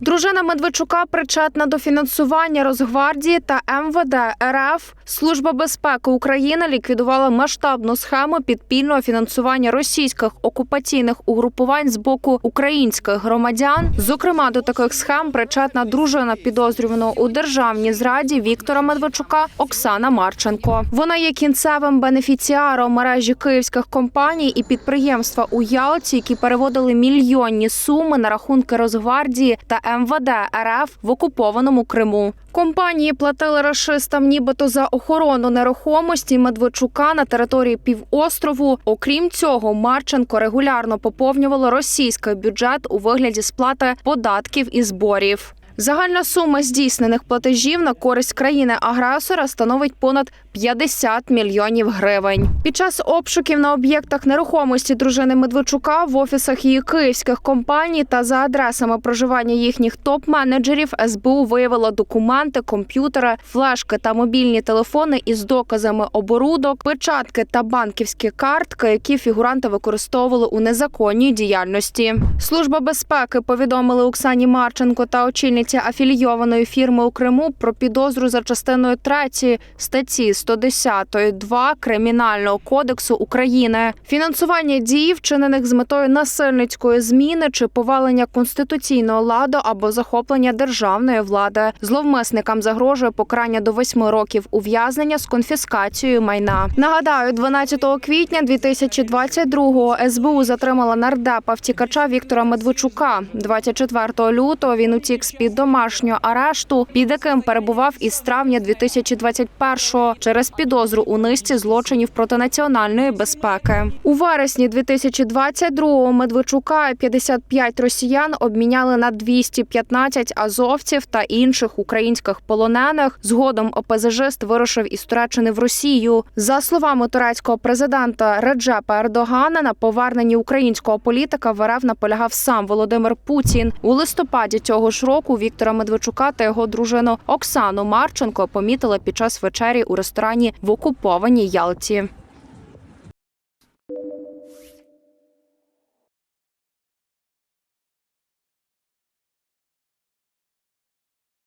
Дружина Медведчука причетна до фінансування Росгвардії та МВД РФ. Служба безпеки України ліквідувала масштабну схему підпільного фінансування російських окупаційних угрупувань з боку українських громадян. Зокрема, до таких схем причетна дружина підозрюваного у державній зраді Віктора Медведчука Оксана Марченко. Вона є кінцевим бенефіціаром мережі київських компаній і підприємства у Ялті, які переводили мільйонні суми на рахунки Росгвардії та МВД РФ в окупованому Криму. Компанії платили рашистам нібито за охорону нерухомості Медведчука на території півострову. Окрім цього, Марченко регулярно поповнювало російський бюджет у вигляді сплати податків і зборів. Загальна сума здійснених платежів на користь країни-агресора становить понад 50 мільйонів гривень. Під час обшуків на об'єктах нерухомості дружини Медведчука в офісах її київських компаній та за адресами проживання їхніх топ-менеджерів СБУ виявило документи, комп'ютери, флешки та мобільні телефони із доказами оборудок, печатки та банківські картки, які фігуранти використовували у незаконній діяльності. Служба безпеки повідомили Оксані Марченко та очільниці афілійованої фірми у Криму про підозру за частиною 3 статті 110 2 Кримінального кодексу України. Фінансування дій, вчинених з метою насильницької зміни чи повалення конституційного ладу або захоплення державної влади. Зловмисникам загрожує покарання до 8 років ув'язнення з конфіскацією майна. Нагадаю, 12 квітня 2022-го СБУ затримала нардепа втікача Віктора Медведчука. 24 лютого він утік з під домашнього арешту, під яким перебував із травня 2021-го через підозру у низці злочинів проти національної безпеки. У вересні 2022-го Медведчука і 55 росіян обміняли на 215 азовців та інших українських полонених. Згодом ОПЗЖист вирушив із Туреччини в Росію. За словами турецького президента Реджепа Ердогана, на поверненні українського політика в наполягав сам Володимир Путін. У листопаді цього ж року Віктора Медведчука та його дружину Оксану Марченко помітили під час вечері у ресторані в окупованій Ялті.